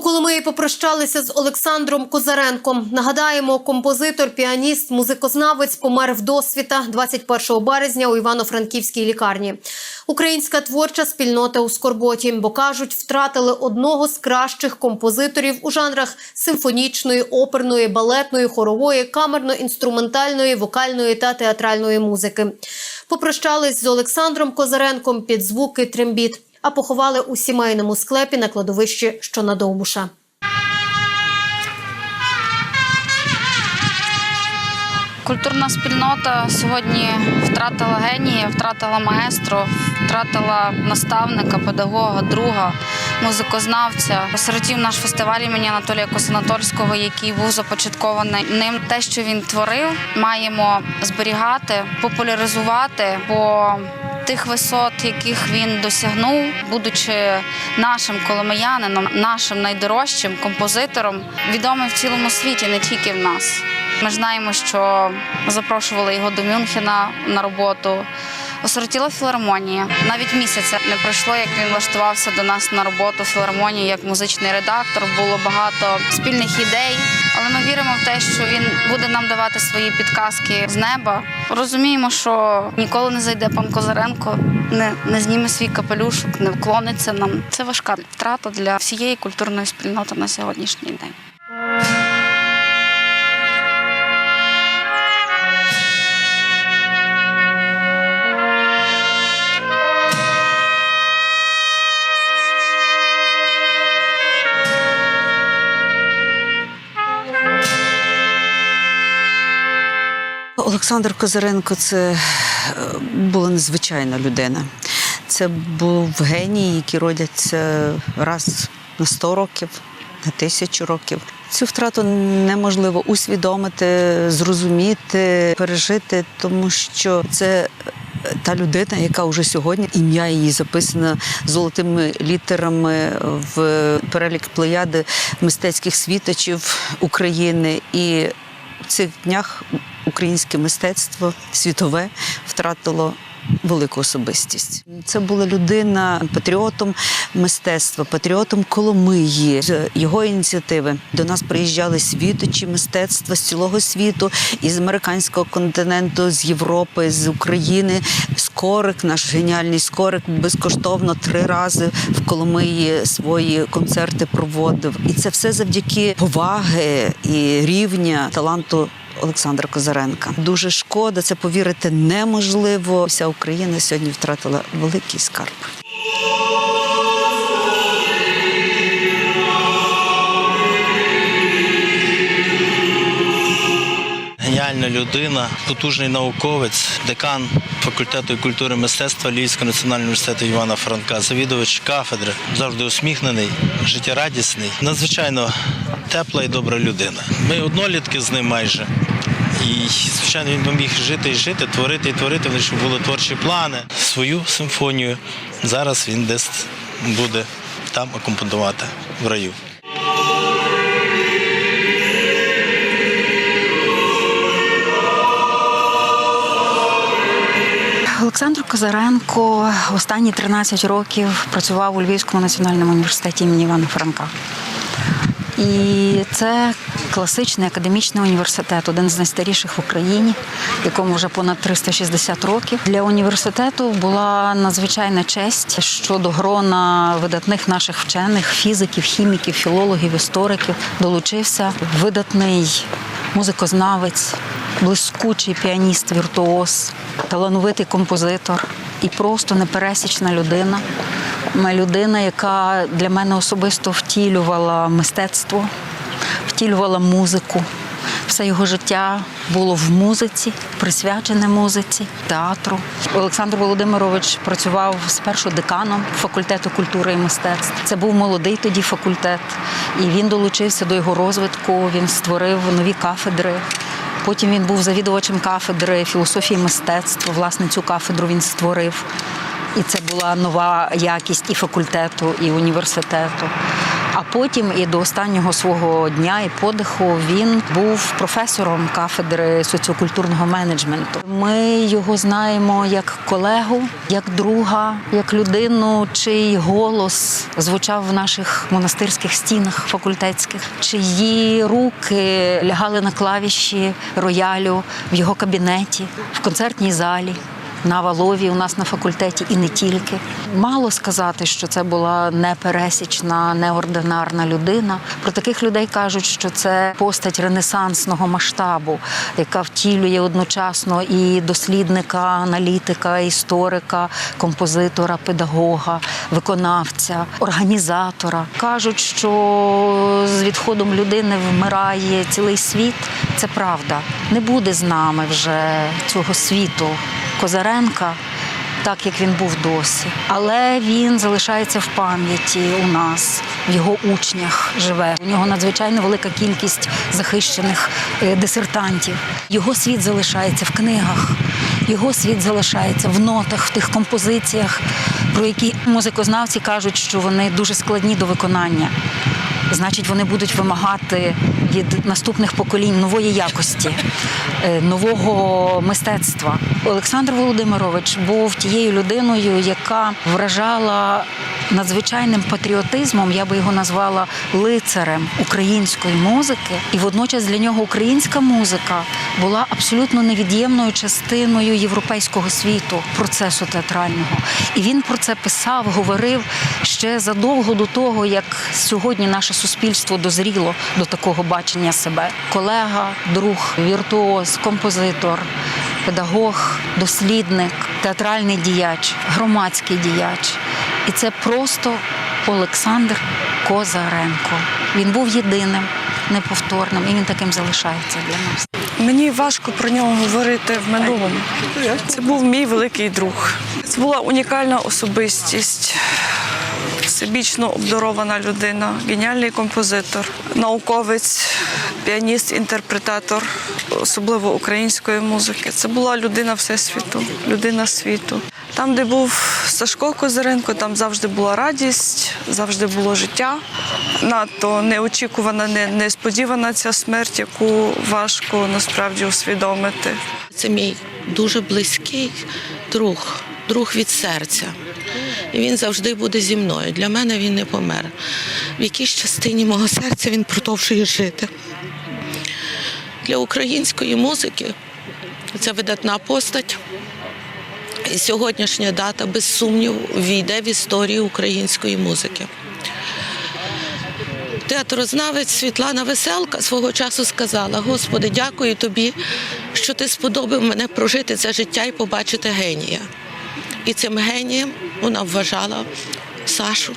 У Коломиї попрощалися з Олександром Козаренком. Нагадаємо, композитор, піаніст, музикознавець помер вдосвіта 21 березня у Івано-Франківській лікарні. Українська творча спільнота у скорботі, бо кажуть, втратили одного з кращих композиторів у жанрах симфонічної, оперної, балетної, хорової, камерно-інструментальної, вокальної та театральної музики. Попрощались з Олександром Козаренком під звуки трембіт, а поховали у сімейному склепі на кладовищі, що на Довбуша. Культурна спільнота сьогодні втратила генія, втратила маестро, втратила наставника, педагога, друга, музикознавця. Осиротів наш фестиваль імені Анатолія Косанатольського, який був започаткований ним. Те, що він творив, маємо зберігати, популяризувати. бо Тих висот, яких він досягнув, будучи нашим коломиянином, нашим найдорожчим композитором, відомий в цілому світі, не тільки в нас. Ми знаємо, що запрошували його до Мюнхена на роботу. Осиротіла філармонія. Навіть місяця не пройшло, як він влаштувався до нас на роботу в філармонії як музичний редактор. Було багато спільних ідей, але ми віримо в те, що він буде нам давати свої підказки з неба. Розуміємо, що ніколи не зайде пан Козаренко, не, не зніме свій капелюшок, не вклониться нам. Це важка втрата для всієї культурної спільноти на сьогоднішній день. Олександр Козаренко це е, була незвичайна людина. Це був геній, який родяться раз на 100 років, на тисячу років. Цю втрату неможливо усвідомити, зрозуміти, пережити, тому що це та людина, яка вже сьогодні ім'я її записано золотими літерами в перелік плеяди мистецьких світочів України. І в цих днях українське мистецтво світове втратило велику особистість. Це була людина патріотом мистецтва, патріотом Коломиї. З його ініціативи до нас приїжджали світочі мистецтва з цілого світу, із американського континенту, з Європи, з України. Скорик, наш геніальний скорик, безкоштовно три рази в Коломиї свої концерти проводив. І це все завдяки поваги і рівня таланту Олександра Козаренка. Дуже шкода, це повірити неможливо. Вся Україна сьогодні втратила великий скарб. Геніальна людина, потужний науковець, декан факультету культури і мистецтва Львівського національного університету Івана Франка, завідувач кафедри, завжди усміхнений, життєрадісний, надзвичайно тепла і добра людина. Ми однолітки з ним майже. І, звичайно, він міг жити і жити, творити і творити. В них були творчі плани. Свою симфонію зараз він десь буде там акомпонувати в раю. Олександр Козаренко останні 13 років працював у Львівському національному університеті імені Івана Франка. І це класичний академічний університет, один з найстаріших в Україні, якому вже понад 360 років. Для університету була надзвичайна честь щодо грона видатних наших вчених, фізиків, хіміків, філологів, істориків. Долучився видатний музикознавець, блискучий піаніст, віртуоз, талановитий композитор і просто непересічна людина. Людина, яка для мене особисто втілювала мистецтво, втілювала музику. Все його життя було в музиці, присвячене музиці, театру. Олександр Володимирович працював спершу деканом факультету культури і мистецтв. Це був молодий тоді факультет, і він долучився до його розвитку. Він створив нові кафедри. Потім він був завідувачем кафедри філософії мистецтва. Власне, цю кафедру він створив. І це була нова якість і факультету, і університету. А потім і до останнього свого дня і подиху він був професором кафедри соціокультурного менеджменту. Ми його знаємо як колегу, як друга, як людину, чий голос звучав в наших монастирських стінах факультетських, чиї руки лягали на клавіші роялю в його кабінеті, в концертній залі. На Валові у нас на факультеті і не тільки. Мало сказати, що це була непересічна, неординарна людина. Про таких людей кажуть, що це постать ренесансного масштабу, яка втілює одночасно і дослідника, аналітика, історика, композитора, педагога, виконавця, організатора. Кажуть, що з відходом людини вмирає цілий світ. Це правда. Не буде з нами вже цього світу. Козаренка, так як він був досі. Але він залишається в пам'яті у нас, в його учнях живе. У нього надзвичайно велика кількість захищених е, дисертантів. Його світ залишається в книгах, його світ залишається в нотах, в тих композиціях, про які музикознавці кажуть, що вони дуже складні до виконання. Значить, вони будуть вимагати від наступних поколінь нової якості, е, нового мистецтва. Олександр Володимирович був тією людиною, яка вражала надзвичайним патріотизмом. Я би його назвала лицарем української музики, і водночас для нього українська музика була абсолютно невід'ємною частиною європейського світу процесу театрального. І він про це писав, говорив ще задовго до того, як сьогодні наше суспільство дозріло до такого бачення себе. Колега, друг, віртуоз, композитор, педагог, дослідник, театральний діяч, громадський діяч. І це просто Олександр Козаренко. Він був єдиним, неповторним, і він таким залишається для нас. Мені важко про нього говорити в минулому. Це був мій великий друг. Це була унікальна особистість, всебічно обдарована людина, геніальний композитор, науковець, піаніст, інтерпретатор, особливо української музики. Це була людина всесвіту, людина світу. Там, де був Сашко Козиренко, там завжди була радість, завжди було життя. Надто неочікувана, не- несподівана ця смерть, яку важко насправді усвідомити. Це мій дуже близький друг, друг від серця. І він завжди буде зі мною. Для мене він не помер. В якійсь частині мого серця він продовжує жити. Для української музики це видатна постать. І сьогоднішня дата, без сумніву, війде в історію української музики. Театрознавець Світлана Веселка свого часу сказала: Господи, дякую тобі, що ти сподобав мене прожити це життя і побачити генія. І цим генієм вона вважала Сашу.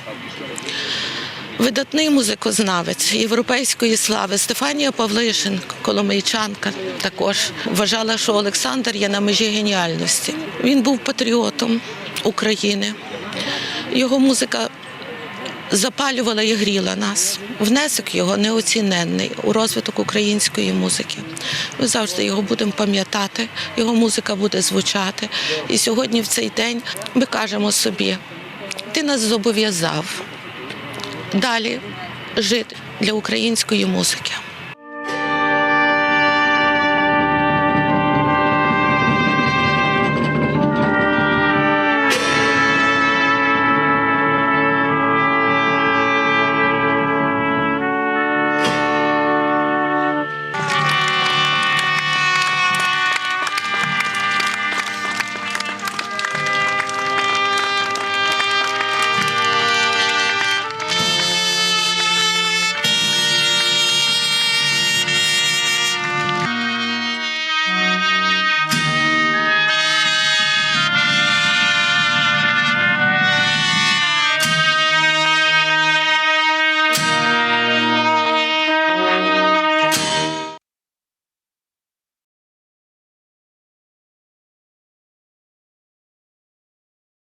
Видатний музикознавець європейської слави Стефанія Павлишин, коломийчанка, також вважала, що Олександр є на межі геніальності. Він був патріотом України. Його музика запалювала і гріла нас. Внесок його неоціненний у розвиток української музики. Ми завжди його будемо пам'ятати, його музика буде звучати. І сьогодні, в цей день, ми кажемо собі: ти нас зобов'язав далі жити для української музики.